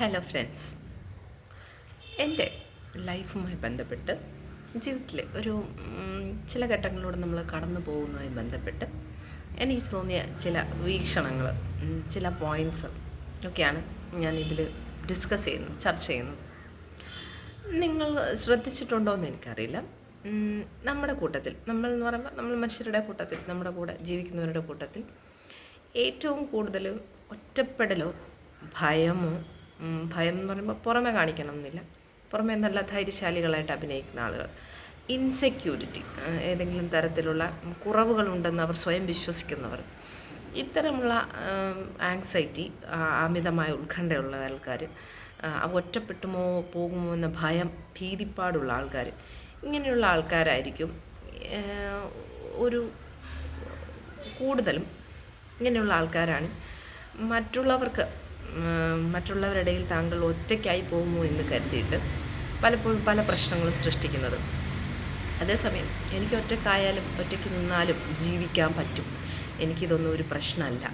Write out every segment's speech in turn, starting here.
Hello friends എന്റെ ലൈഫുമായി ബന്ധപ്പെട്ട് ജീവിതത്തിൽ ഒരു ചില ഘട്ടങ്ങളിലൂടെ നമ്മൾ കടന്നു പോകുന്നതുമായി ബന്ധപ്പെട്ട് എനിക്ക് തോന്നിയ ചില വീക്ഷണങ്ങൾ ചില പോയിന്റ്സ് ഒക്കെയാണ് ഞാൻ ഇതിൽ ഡിസ്കസ് ചെയ്യുന്നത് ചർച്ച ചെയ്യുന്നത്. നിങ്ങൾ ശ്രദ്ധിച്ചിട്ടുണ്ടോ എന്ന് എനിക്കറിയില്ല. നമ്മുടെ കൂട്ടത്തിൽ നമ്മൾ എന്ന് പറയുമ്പോൾ നമ്മൾ മനുഷ്യരുടെ കൂട്ടത്തിൽ നമ്മുടെ കൂടെ ജീവിക്കുന്നവരുടെ കൂട്ടത്തിൽ ഏറ്റവും കൂടുതൽ ഒറ്റപ്പെടലോ ഭയമോ ഭയം എന്ന് പറയുമ്പോൾ പുറമെ കാണിക്കണം എന്നില്ല പുറമെ നല്ല ധൈര്യശാലികളായിട്ട് അഭിനയിക്കുന്ന ആളുകൾ. ഇൻസെക്യൂരിറ്റി ഏതെങ്കിലും തരത്തിലുള്ള കുറവുകളുണ്ടെന്ന് അവർ സ്വയം വിശ്വസിക്കുന്നവർ. ഇത്തരമുള്ള ആങ്സൈറ്റി അമിതമായ ഉത്കണ്ഠയുള്ള ആൾക്കാർ ഒറ്റപ്പെട്ടുമോ പോകുമോ എന്ന ഭയം ഭീതിപ്പാടുള്ള ആൾക്കാർ ഇങ്ങനെയുള്ള ആൾക്കാരായിരിക്കും ഒരു കൂടുതലും ഇങ്ങനെയുള്ള ആൾക്കാരാണ് മറ്റുള്ളവർക്ക് മറ്റുള്ളവരുടെ ഇടയിൽ താങ്കൾ ഒറ്റയ്ക്കായി പോകുമോ എന്ന് കരുതിയിട്ട് പലപ്പോഴും പല പ്രശ്നങ്ങളും സൃഷ്ടിക്കുന്നത്. അതേസമയം എനിക്ക് ഒറ്റക്കായാലും ഒറ്റയ്ക്ക് നിന്നാലും ജീവിക്കാൻ പറ്റും. എനിക്കിതൊന്നും ഒരു പ്രശ്നമല്ല.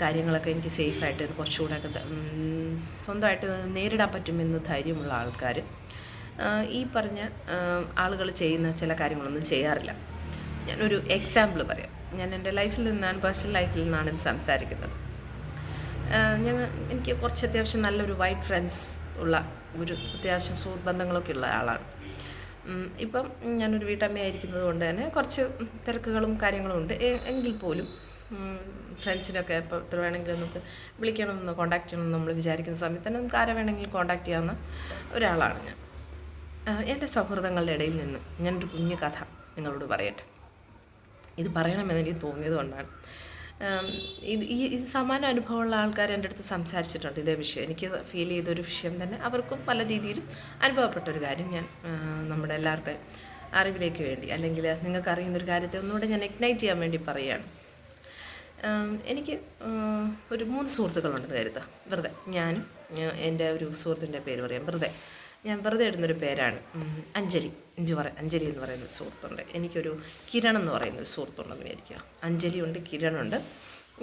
കാര്യങ്ങളൊക്കെ എനിക്ക് സേഫായിട്ട് ഇത് കുറച്ചുകൂടെ ഒക്കെ ത- ഉം, സ്വന്തമായിട്ട് നേരിടാൻ പറ്റുമെന്ന് ധൈര്യമുള്ള ആൾക്കാർ ഈ പറഞ്ഞ ആളുകൾ ചെയ്യുന്ന ചില കാര്യങ്ങളൊന്നും ചെയ്യാറില്ല. ഞാനൊരു എക്സാമ്പിൾ പറയാം. ഞാൻ എന്റെ ലൈഫിൽ നിന്നാണ് പേഴ്സണൽ ലൈഫിൽ നിന്നാണ് ഇത് സംസാരിക്കുന്നത്. ഞങ്ങൾ എനിക്ക് കുറച്ച് അത്യാവശ്യം നല്ലൊരു വൈറ്റ് ഫ്രണ്ട്സ് ഉള്ള ഒരു അത്യാവശ്യം സുഹൃത്ത് ബന്ധങ്ങളൊക്കെ ഉള്ള ആളാണ്. ഇപ്പം ഞാനൊരു വീട്ടമ്മയായിരിക്കുന്നത് കൊണ്ട് തന്നെ കുറച്ച് തിരക്കുകളും കാര്യങ്ങളും ഉണ്ട്. എങ്കിൽ പോലും ഫ്രണ്ട്സിനൊക്കെ ഇപ്പോൾ എത്ര വേണമെങ്കിലും നമുക്ക് വിളിക്കണമെന്നോ കോൺടാക്ട് ചെയ്യണമെന്ന് നമ്മൾ വിചാരിക്കുന്ന സമയത്ത് തന്നെ നമുക്ക് ആരെ വേണമെങ്കിലും കോൺടാക്ട് ചെയ്യാവുന്ന ഒരാളാണ് ഞാൻ. എന്റെ സൗഹൃദങ്ങളുടെ ഇടയിൽ നിന്ന് ഞാനൊരു കുഞ്ഞു കഥ നിങ്ങളോട് പറയട്ടെ. ഇത് പറയണമെന്ന് എനിക്ക് തോന്നിയത് കൊണ്ടാണ്. ഇത് ഈ സമാന അനുഭവമുള്ള ആൾക്കാർ എന്റെ അടുത്ത് സംസാരിച്ചിട്ടുണ്ട് ഇതേ വിഷയം. എനിക്ക് ഫീൽ ചെയ്തൊരു വിഷയം തന്നെ അവർക്കും പല രീതിയിലും അനുഭവപ്പെട്ട ഒരു കാര്യം ഞാൻ നമ്മുടെ എല്ലാവരുടെയും അറിവിലേക്ക് വേണ്ടി അല്ലെങ്കിൽ നിങ്ങൾക്ക് അറിയുന്നൊരു കാര്യത്തെ ഒന്നുകൂടെ ഞാൻ എക്നൈറ്റ് ചെയ്യാൻ വേണ്ടി പറയുകയാണ്. എനിക്ക് ഒരു മൂന്ന് സുഹൃത്തുക്കളുണ്ടെന്ന് കരുതാം വെറുതെ. ഞാനും എന്റെ ഒരു സുഹൃത്തിന്റെ പേര് പറയാം. വെറുതെ. ഞാൻ വെറുതെ ഇടുന്നൊരു പേരാണ് അഞ്ജലി. അഞ്ചു പറ അഞ്ജലി എന്ന് പറയുന്ന ഒരു സുഹൃത്തുണ്ട്. എനിക്കൊരു കിരൺ എന്ന് പറയുന്ന ഒരു സുഹൃത്തുണ്ടെന്ന് വിചാരിക്കുക അഞ്ജലി ഉണ്ട് കിരണുണ്ട്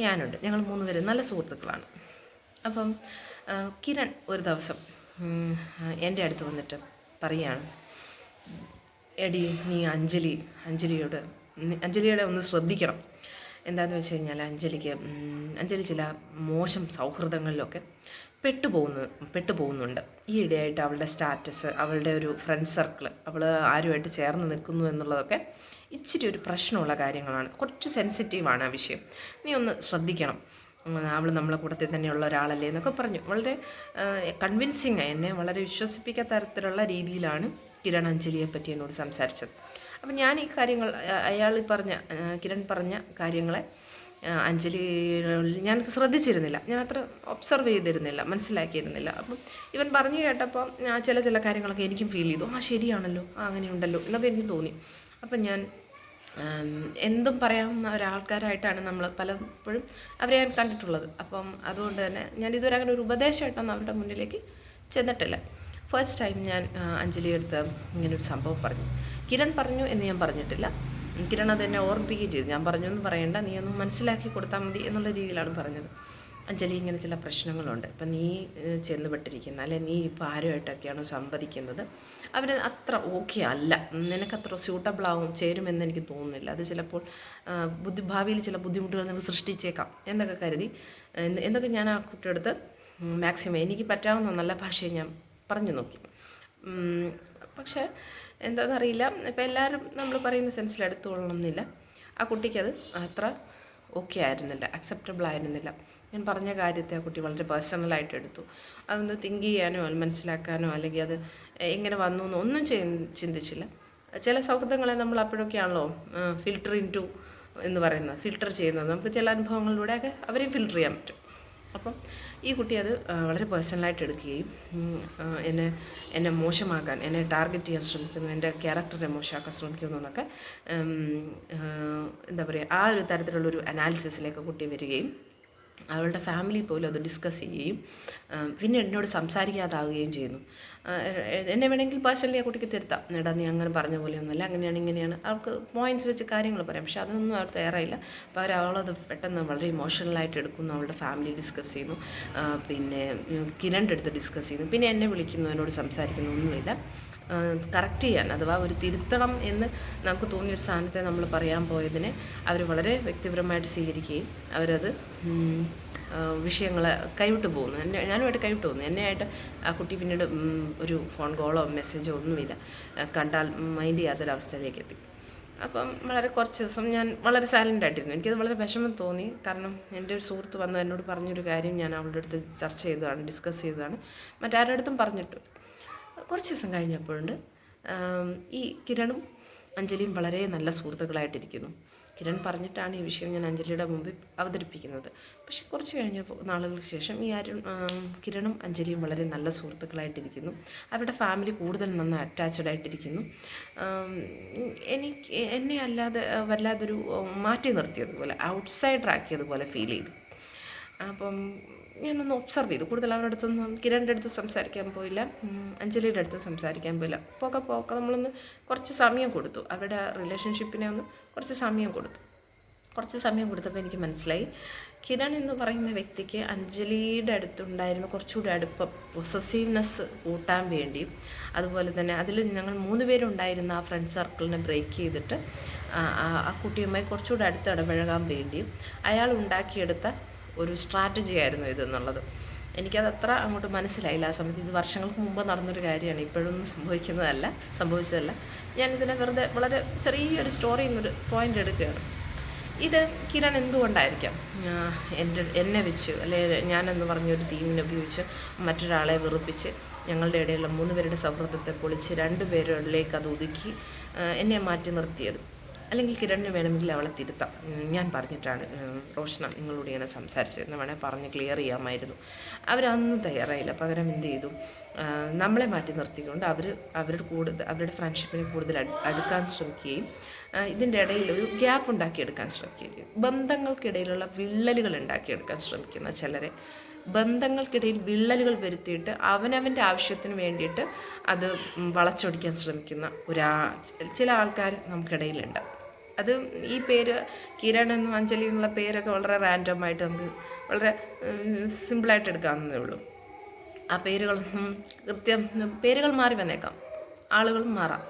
ഞാനുണ്ട്. ഞങ്ങൾ മൂന്ന് പേര് നല്ല സുഹൃത്തുക്കളാണ്. അപ്പം കിരൺ ഒരു ദിവസം എന്റെ അടുത്ത് വന്നിട്ട് പറയുകയാണ് എടി നീ അഞ്ജലി അഞ്ജലിയോട് അഞ്ജലിയുടെ ഒന്ന് ശ്രദ്ധിക്കണം. എന്താണെന്ന് വെച്ച് കഴിഞ്ഞാൽ അഞ്ജലിക്ക് അഞ്ജലി ചില മോശം സൗഹൃദങ്ങളിലൊക്കെ പെട്ടുപോകുന്നു പെട്ടുപോകുന്നുണ്ട്. ഈ ഇടയായിട്ട് അവളുടെ സ്റ്റാറ്റസ് അവളുടെ ഒരു ഫ്രണ്ട് സർക്കിൾ അവൾ ആരുമായിട്ട് ചേർന്ന് നിൽക്കുന്നു എന്നുള്ളതൊക്കെ ഇച്ചിരി ഒരു പ്രശ്നമുള്ള കാര്യങ്ങളാണ്. കുറച്ച് സെൻസിറ്റീവാണ് ആ വിഷയം. നീ ഒന്ന് ശ്രദ്ധിക്കണം. അവൾ നമ്മളെ കൂട്ടത്തിൽ തന്നെയുള്ള ഒരാളല്ലേ എന്നൊക്കെ പറഞ്ഞു. വളരെ കൺവിൻസിങ് എന്നെ വളരെ വിശ്വസിപ്പിക്കാത്ത തരത്തിലുള്ള രീതിയിലാണ് കിരൺ അഞ്ജലിയെ പറ്റി എന്നോട് സംസാരിച്ചത്. അപ്പം ഞാൻ ഈ കാര്യങ്ങൾ അയാൾ പറഞ്ഞ കിരൺ പറഞ്ഞ കാര്യങ്ങളെ ആ, അഞ്ജലി ഞാൻ ശ്രദ്ധിച്ചിരുന്നില്ല. ഞാൻ അത്ര ഒബ്സർവ് ചെയ്തിരുന്നില്ല മനസ്സിലാക്കിയിരുന്നില്ല. അപ്പം ഇവൻ പറഞ്ഞു കേട്ടപ്പോൾ ചില ചില കാര്യങ്ങളൊക്കെ എനിക്കും ഫീൽ ചെയ്തു. ആ ശരിയാണല്ലോ ആ അങ്ങനെയുണ്ടല്ലോ എന്നൊക്കെ എനിക്ക് തോന്നി. അപ്പം ഞാൻ എന്തും പറയാവുന്ന ഒരാൾക്കാരായിട്ടാണ് നമ്മൾ പലപ്പോഴും അവരെ ഞാൻ കണ്ടിട്ടുള്ളത്. അപ്പം അതുകൊണ്ട് തന്നെ ഞാൻ ഇതുവരെ അങ്ങനെ ഒരു ഉപദേശമായിട്ടൊന്നും അവരുടെ മുന്നിലേക്ക് ചെന്നിട്ടില്ല. ഫസ്റ്റ് ടൈം ഞാൻ അഞ്ജലി അടുത്ത് ഇങ്ങനൊരു സംഭവം പറഞ്ഞു. കിരൺ പറഞ്ഞു എന്ന് ഞാൻ പറഞ്ഞിട്ടില്ല. കിരൺ എന്നെ ഓർമ്മിപ്പിക്കുകയും ചെയ്തു. ഞാൻ പറഞ്ഞു എന്ന് പറയണ്ട നീ ഒന്ന് മനസ്സിലാക്കി കൊടുത്താൽ മതി എന്നുള്ള രീതിയിലാണ് പറഞ്ഞത്. അഞ്ജലി ഇങ്ങനെ ചില പ്രശ്നങ്ങളുണ്ട്. ഇപ്പം നീ ചെന്നുപെട്ടിരിക്കുന്ന അല്ലെ നീ ഇപ്പോൾ ആരുമായിട്ടൊക്കെയാണോ സംവദിക്കുന്നത് അവർ അത്ര ഓക്കെ അല്ല. നിനക്കത്ര ആവും ചേരുമെന്ന് എനിക്ക് തോന്നുന്നില്ല. അത് ചിലപ്പോൾ ബുദ്ധി ഭാവിയിൽ ചില ബുദ്ധിമുട്ടുകൾ നിങ്ങൾ സൃഷ്ടിച്ചേക്കാം എന്നൊക്കെ കരുതി. എന്തൊക്കെ ഞാൻ ആ കുട്ടിയെടുത്ത് മാക്സിമം എനിക്ക് പറ്റാവുന്ന നല്ല ഭാഷയെ ഞാൻ പറഞ്ഞു നോക്കി. പക്ഷേ എന്താണെന്നറിയില്ല ഇപ്പം എല്ലാവരും നമ്മൾ പറയുന്ന സെൻസിൽ എടുത്തുകൊള്ളണമെന്നില്ല ആ കുട്ടിക്കത് അത്ര ഓക്കെ ആയിരുന്നില്ല. അക്സെപ്റ്റബിൾ ആയിരുന്നില്ല. ഞാൻ പറഞ്ഞ കാര്യത്തെ ആ കുട്ടി വളരെ പേഴ്സണലായിട്ട് എടുത്തു. അതൊന്ന് തിങ്ക് ചെയ്യാനോ അത് മനസ്സിലാക്കാനോ അല്ലെങ്കിൽ അത് എങ്ങനെ വന്നു എന്നോ ഒന്നും ചിന്തിച്ചില്ല. ചില സൗഹൃദങ്ങളെ നമ്മൾ അപ്പോഴൊക്കെയാണല്ലോ ഫിൽട്ടർ ഇൻ ടു എന്ന് പറയുന്നത്. ഫിൽട്ടർ ചെയ്യുന്നത്. നമുക്ക് ചില അനുഭവങ്ങളിലൂടെയൊക്കെ അവരെയും ഫിൽട്ടർ ചെയ്യാൻ പറ്റും. അപ്പം ഈ കുട്ടി അത് വളരെ പേഴ്സണലായിട്ട് എടുക്കുകയും എന്നെ എന്നെ മോശമാക്കാൻ എന്നെ ടാർഗറ്റ് ചെയ്യാൻ ശ്രമിക്കുന്നു എന്റെ ക്യാരക്ടറെ മോശമാക്കാൻ ശ്രമിക്കുന്നു എന്നൊക്കെ എന്താ പറയുക ആ ഒരു തരത്തിലുള്ളൊരു അനാലിസിസിലേക്ക് കുട്ടി വരികയും അവളുടെ ഫാമിലി പോലും അത് ഡിസ്കസ് ചെയ്യുകയും പിന്നെ എന്നോട് സംസാരിക്കാതാവുകയും ചെയ്യുന്നു. എന്നെ വേണമെങ്കിൽ പേഴ്സണലി ആ കുട്ടിക്ക് തിരുത്താം. എടാ നീ അങ്ങനെ പറഞ്ഞ പോലെയൊന്നുമല്ല അങ്ങനെയാണ് ഇങ്ങനെയാണ്. അവർക്ക് പോയിന്റ്സ് വെച്ച് കാര്യങ്ങൾ പറയാം. പക്ഷെ അതൊന്നും അവർ തയ്യാറായില്ല. അപ്പോൾ അവർ അവളത് പെട്ടെന്ന് വളരെ ഇമോഷണലായിട്ട് എടുക്കുന്നു. അവളുടെ ഫാമിലി ഡിസ്കസ് ചെയ്യുന്നു. പിന്നെ കിരണിന്റെ അടുത്ത് ഡിസ്കസ് ചെയ്യുന്നു. പിന്നെ എന്നെ വിളിക്കുന്നു എന്നോട് സംസാരിക്കുന്നു. ഒന്നുമില്ല. കറക്റ്റ് ചെയ്യാൻ അഥവാ ഒരു തിരുത്തണം എന്ന് നമുക്ക് തോന്നിയൊരു സാധനത്തെ നമ്മൾ പറയാൻ പോയതിനെ അവർ വളരെ വ്യക്തിപരമായിട്ട് സ്വീകരിക്കുകയും അവരത് വിഷയങ്ങൾ കൈവിട്ട് പോകുന്നു. എന്നെ ഞാനുമായിട്ട് കൈവിട്ട് പോകുന്നു. എന്നെയായിട്ട് ആ കുട്ടി പിന്നീട് ഒരു ഫോൺ കോളോ മെസ്സേജോ ഒന്നുമില്ല. കണ്ടാൽ മൈൻഡ് ചെയ്യാത്തൊരവസ്ഥയിലേക്ക് എത്തി. അപ്പം വളരെ കുറച്ച് ദിവസം ഞാൻ വളരെ സൈലന്റ് ആയിട്ടിരുന്നു. എനിക്കത് വളരെ വിഷമം തോന്നി. കാരണം എന്റെ ഒരു സുഹൃത്ത് വന്ന് എന്നോട് പറഞ്ഞൊരു കാര്യം ഞാൻ അവളുടെ അടുത്ത് ചർച്ച ചെയ്തതാണ് ഡിസ്കസ് ചെയ്തതാണ്. മറ്റാരുടെ അടുത്തും പറഞ്ഞിട്ട്. കുറച്ച് ദിവസം കഴിഞ്ഞപ്പോഴുണ്ട്. ഈ കിരണും അഞ്ജലിയും വളരെ നല്ല സുഹൃത്തുക്കളായിട്ടിരിക്കുന്നു. കിരൺ പറഞ്ഞിട്ടാണ് ഈ വിഷയം ഞാൻ അഞ്ജലിയുടെ മുമ്പിൽ അവതരിപ്പിക്കുന്നത്. പക്ഷെ കുറച്ച് കഴിഞ്ഞ നാളുകൾക്ക് ശേഷം ഈ ആരും കിരണും അഞ്ജലിയും വളരെ നല്ല സുഹൃത്തുക്കളായിട്ടിരിക്കുന്നു. അവരുടെ ഫാമിലി കൂടുതൽ നന്നായി അറ്റാച്ച്ഡ് ആയിട്ടിരിക്കുന്നു. എനിക്ക് എന്നെ അല്ലാതെ വല്ലാതൊരു മാറ്റി നിർത്തിയതുപോലെ ഔട്ട്സൈഡർ ആക്കിയതുപോലെ ഫീൽ ചെയ്തു. അപ്പം ഞാനൊന്ന് ഒബ്സർവ് ചെയ്തു. കൂടുതൽ അവരുടെ അടുത്തൊന്നും കിരണിന്റെ അടുത്ത് സംസാരിക്കാൻ പോയില്ല. അഞ്ജലിയുടെ അടുത്ത് സംസാരിക്കാൻ പോയില്ല. പോക്കെ പോക്കെ നമ്മളൊന്ന് കുറച്ച് സമയം കൊടുത്തു. അവരുടെ റിലേഷൻഷിപ്പിനെ ഒന്ന് കുറച്ച് സമയം കൊടുത്തു. കുറച്ച് സമയം കൊടുത്തപ്പോൾ എനിക്ക് മനസ്സിലായി. കിരൺ എന്ന് പറയുന്ന വ്യക്തിക്ക് അഞ്ജലിയുടെ അടുത്തുണ്ടായിരുന്ന കുറച്ചുകൂടി അടുപ്പം പൊസസീവ്നെസ് കൂട്ടാൻ വേണ്ടിയും അതുപോലെ തന്നെ അതിൽ ഞങ്ങൾ മൂന്ന് പേരുണ്ടായിരുന്ന ആ ഫ്രണ്ട് സർക്കിളിനെ ബ്രേക്ക് ചെയ്തിട്ട് ആ കുട്ടിയുമായി കുറച്ചുകൂടി അടുത്ത് ഇടപഴകാൻ വേണ്ടിയും അയാൾ ഉണ്ടാക്കിയെടുത്ത ഒരു സ്ട്രാറ്റജി ആയിരുന്നു ഇതെന്നുള്ളത്. എനിക്കത് അത്ര അങ്ങോട്ട് മനസ്സിലായില്ല. ആ സമയത്ത് ഇത് വർഷങ്ങൾക്ക് മുമ്പ് നടന്നൊരു കാര്യമാണ്. ഇപ്പോഴൊന്നും സംഭവിക്കുന്നതല്ല സംഭവിച്ചതല്ല. ഞാനിതിനെ വെറുതെ വളരെ ചെറിയൊരു സ്റ്റോറി എന്നൊരു പോയിന്റ് എടുക്കുകയാണ്. ഇത് കിരൺ എന്തുകൊണ്ടായിരിക്കാം? എന്റെ എന്നെ വെച്ച് അല്ലെങ്കിൽ ഞാനെന്ന് പറഞ്ഞൊരു തീമിനെ ഉപയോഗിച്ച് മറ്റൊരാളെ വെറുപ്പിച്ച് ഞങ്ങളുടെ ഇടയിലുള്ള മൂന്ന് പേരുടെ സൗഹൃദത്തെ പൊളിച്ച് രണ്ട് പേരിലേക്ക് അത് ഒതുക്കി എന്നെ മാറ്റി നിർത്തിയത്. അല്ലെങ്കിൽ കിരണിന് വേണമെങ്കിൽ അവളെ തിരുത്താം. ഞാൻ പറഞ്ഞിട്ടാണ്. റോഷന നിങ്ങളോട് ഇങ്ങനെ സംസാരിച്ചതെന്ന് വേണേൽ പറഞ്ഞ് ക്ലിയർ ചെയ്യാമായിരുന്നു. അവരൊന്നും തയ്യാറായില്ല. പകരം എന്ത് ചെയ്തു? നമ്മളെ മാറ്റി നിർത്തിക്കൊണ്ട് അവർ അവരുടെ കൂടുതൽ അവരുടെ ഫ്രണ്ട്ഷിപ്പിനെ കൂടുതൽ അടുക്കാൻ ശ്രമിക്കുകയും ഇതിന്റെ ഇടയിൽ ഒരു ഗ്യാപ്പ് ഉണ്ടാക്കിയെടുക്കാൻ ശ്രമിക്കുകയും. ചെയ്യും ബന്ധങ്ങൾക്കിടയിലുള്ള വിള്ളലുകൾ ഉണ്ടാക്കിയെടുക്കാൻ ശ്രമിക്കുന്ന ചിലരെ ബന്ധങ്ങൾക്കിടയിൽ വിള്ളലുകൾ വരുത്തിയിട്ട് അവനവന്റെ ആവശ്യത്തിന് വേണ്ടിയിട്ട് അത് വളച്ചൊടിക്കാൻ ശ്രമിക്കുന്ന ഒരാ ചില ആൾക്കാർ നമുക്കിടയിലുണ്ട്. അത് ഈ പേര് കിരൺ എന്നും അഞ്ജലി എന്നുള്ള പേരൊക്കെ വളരെ റാൻഡം ആയിട്ട് നമുക്ക് വളരെ സിമ്പിളായിട്ട് എടുക്കാവുന്നതേ ഉള്ളൂ. ആ പേരുകളൊന്നും കൃത്യം പേരുകൾ മാറി വന്നേക്കാം. ആളുകളും മാറാം.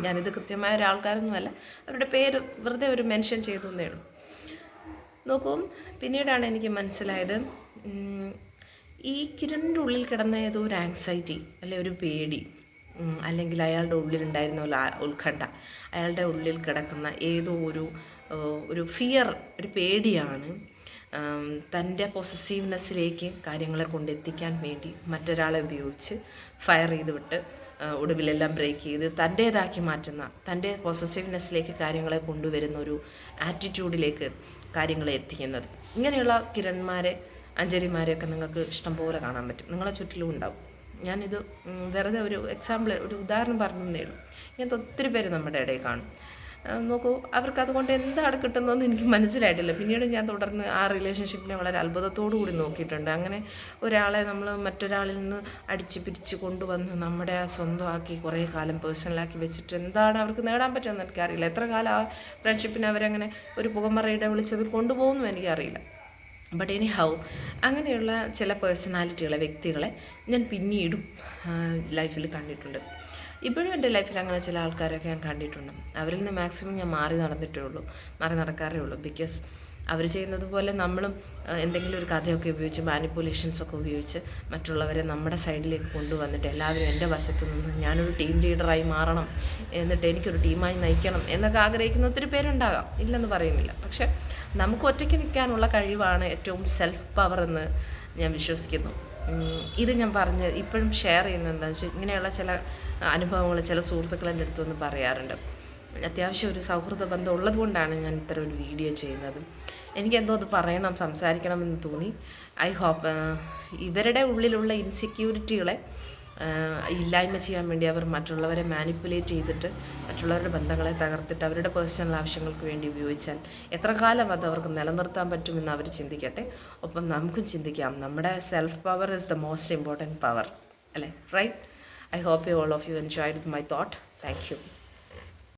ഞാനിത് കൃത്യമായ ഒരാൾക്കാരൊന്നുമല്ല അവരുടെ പേര് വെറുതെ ഒരു മെൻഷൻ ചെയ്തു എന്നേ ഉള്ളൂ. നോക്കൂ പിന്നീടാണ് എനിക്ക് മനസ്സിലായത് ഈ കിരണിന്റെ ഉള്ളിൽ കിടന്ന ഏതോ ഒരു ആങ്സൈറ്റി അല്ലെ ഒരു പേടി അല്ലെങ്കിൽ അയാളുടെ ഉള്ളിലുണ്ടായിരുന്ന ഒരു ഉത്കണ്ഠ. അയാളുടെ ഉള്ളിൽ കിടക്കുന്ന ഏതോ ഒരു ഒരു ഫിയർ ഒരു പേടിയാണ് തന്റെ പൊസസീവ്നെസ്സിലേക്ക് കാര്യങ്ങളെ കൊണ്ടെത്തിക്കാൻ വേണ്ടി മറ്റൊരാളെ ഉപയോഗിച്ച് ഫയർ ചെയ്ത് വിട്ട് ഒടുവിലെല്ലാം ബ്രേക്ക് ചെയ്ത് തന്റേതാക്കി മാറ്റുന്ന തന്റെ പോസസീവ്നെസ്സിലേക്ക് കാര്യങ്ങളെ കൊണ്ടുവരുന്ന ഒരു ആറ്റിറ്റ്യൂഡിലേക്ക് കാര്യങ്ങളെ എത്തിക്കുന്നത്. ഇങ്ങനെയുള്ള കിരൺമാരെ അഞ്ജലിമാരെയൊക്കെ നിങ്ങൾക്ക് ഇഷ്ടംപോലെ കാണാൻ പറ്റും. നിങ്ങളെ ചുറ്റിലും ഉണ്ടാവും. ഞാനിത് വെറുതെ ഒരു എക്സാമ്പിൾ ഒരു ഉദാഹരണം പറഞ്ഞു ഉള്ളൂ. ഇങ്ങനത്തെ ഒത്തിരി പേര് നമ്മുടെ ഇടയിൽ കാണും. നോക്കൂ അവർക്ക് അതുകൊണ്ട് എന്താണ് കിട്ടുന്നതെന്ന് എനിക്ക് മനസ്സിലായിട്ടില്ല. പിന്നീട് ഞാൻ തുടർന്ന് ആ റിലേഷൻഷിപ്പിനെ വളരെ അത്ഭുതത്തോടു കൂടി നോക്കിയിട്ടുണ്ട്. അങ്ങനെ ഒരാളെ നമ്മൾ മറ്റൊരാളിൽ നിന്ന് അടിച്ച് പിരിച്ച് കൊണ്ടുവന്ന് നമ്മുടെ സ്വന്തമാക്കി കുറേ കാലം പേഴ്സണലാക്കി വെച്ചിട്ട് എന്താണ് അവർക്ക് നേടാൻ പറ്റുമെന്ന് എനിക്കറിയില്ല. എത്ര കാലം ആ ഫ്രണ്ട്ഷിപ്പിനെ അവരങ്ങനെ ഒരു പുകമറയുടെ വിളിച്ചതിൽ കൊണ്ടുപോകുന്നു എനിക്കറിയില്ല. ബട്ട് എനി ഹൗ അങ്ങനെയുള്ള ചില പേഴ്സണാലിറ്റികളെ വ്യക്തികളെ ഞാൻ പിന്നീടും ലൈഫിൽ കണ്ടിട്ടുണ്ട്. ഇപ്പോഴും എന്റെ ലൈഫിൽ അങ്ങനെ ചില ആൾക്കാരൊക്കെ ഞാൻ കണ്ടിട്ടുണ്ട്. അവരിൽ നിന്ന് മാക്സിമം ഞാൻ മാറി നടന്നിട്ടേ ഉള്ളൂ. മാറി നടക്കാറേ ഉള്ളൂ. ബിക്കോസ് അവർ ചെയ്യുന്നത് പോലെ നമ്മളും എന്തെങ്കിലും ഒരു കഥയൊക്കെ ഉപയോഗിച്ച് മാനിപ്പുലേഷൻസ് ഒക്കെ ഉപയോഗിച്ച് മറ്റുള്ളവരെ നമ്മുടെ സൈഡിലേക്ക് കൊണ്ടുവന്നിട്ട് എല്ലാവരും എന്റെ വശത്തു നിന്ന് ഞാനൊരു ടീം ലീഡറായി മാറണം എന്നിട്ട് എനിക്കൊരു ടീമായി നയിക്കണം എന്നൊക്കെ ആഗ്രഹിക്കുന്ന ഒത്തിരി പേരുണ്ടാകാം. ഇല്ലെന്ന് പറയുന്നില്ല. പക്ഷെ നമുക്ക് ഒറ്റയ്ക്ക് നിൽക്കാനുള്ള കഴിവാണ് ഏറ്റവും സെൽഫ് പവർ എന്ന് ഞാൻ വിശ്വസിക്കുന്നു. ഇത് ഞാൻ പറഞ്ഞ് ഇപ്പോഴും ഷെയർ ചെയ്യുന്നത് എന്താണെന്ന് വെച്ചാൽ ഇങ്ങനെയുള്ള ചില അനുഭവങ്ങൾ ചില സുഹൃത്തുക്കൾ എന്റെ അടുത്തുനിന്ന് പറയാറുണ്ട്. അത്യാവശ്യം ഒരു സൗഹൃദ ബന്ധം ഉള്ളതുകൊണ്ടാണ് ഞാൻ ഇത്തരം ഒരു വീഡിയോ ചെയ്യുന്നത്. എനിക്കെന്തോ അത് പറയണം സംസാരിക്കണമെന്ന് തോന്നി. ഐ ഹോപ്പ് ഇവരുടെ ഉള്ളിലുള്ള ഇൻസെക്യൂരിറ്റികളെ ഇല്ലായ്മ ചെയ്യാൻ വേണ്ടി അവർ മറ്റുള്ളവരെ മാനിപ്പുലേറ്റ് ചെയ്തിട്ട് മറ്റുള്ളവരുടെ ബന്ധങ്ങളെ തകർത്തിട്ട് അവരുടെ പേഴ്സണൽ ആവശ്യങ്ങൾക്ക് വേണ്ടി ഉപയോഗിച്ചാൽ എത്ര കാലം അത് അവർക്ക് നിലനിർത്താൻ പറ്റുമെന്ന് അവർ ചിന്തിക്കട്ടെ. ഒപ്പം നമുക്കും ചിന്തിക്കാം നമ്മുടെ self power is the most important power അല്ലേ? Right I hope you all of you enjoyed my thought thank you